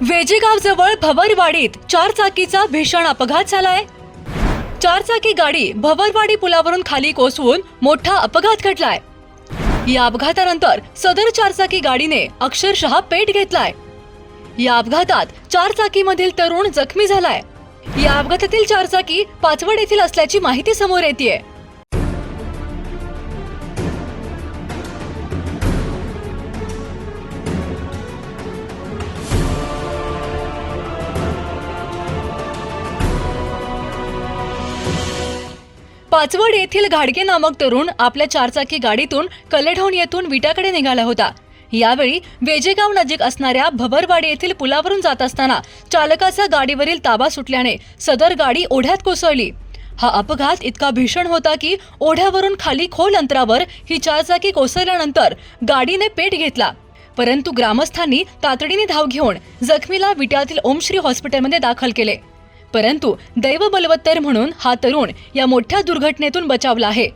वेजेगाव जवळ भवरवाडीत चार चाकीचा भीषण अपघात झालाय. चारचाकी गाडी भवरवाडी पुलावरून खाली कोसळून मोठा अपघात घडलाय. या अपघातानंतर सदर चारचाकी गाडीने अक्षरशः पेट घेतलाय. या अपघातात चारचाकीमधील तरुण जखमी झालाय. या अपघातातील चारचाकी पाचवड येथील असल्याची माहिती समोर येते पाचवड येथील घाडगे नामक तरुण आपल्या चारचाकी गाडीतून कलेढोण येथून विटाकडे निघाला होता. यावेळी वेजेगाव नजीक असणाऱ्या भबरवाडी येथील पुलावरून जात असताना चालकाचा गाडीवरील ताबा सुटल्याने सदर गाडी ओढ्यात कोसळली. हा अपघात इतका भीषण होता की ओढ्यावरून खाली खोल अंतरावर ही चारचाकी कोसळल्यानंतर गाडीने पेट घेतला. परंतु ग्रामस्थांनी तातडीने धाव घेऊन जखमीला विट्यातील ओमश्री हॉस्पिटलमध्ये दाखल केले. परंतु दैव बलवत्तर म्हणून हा तरुण या मोठ्या दुर्घटनेतून बचावला आहे.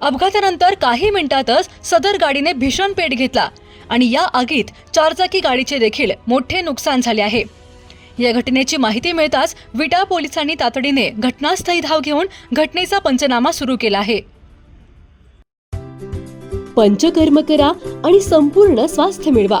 अपघातानंतर काही मिनिटातच सदर गाडीने भीषण पेट घेतला आणि या आगीत चारचाकी गाडीचे देखील मोठे नुकसान झाले आहे. या घटनेची माहिती मिळताच विटा पोलिसांनी तातडीने घटनास्थळी धाव घेऊन घटनेचा पंचनामा सुरू केला आहे. पंचकर्म करा आणि संपूर्ण स्वास्थ्य मिळवा.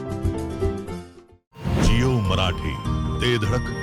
जिओ मराठी ते धडक ते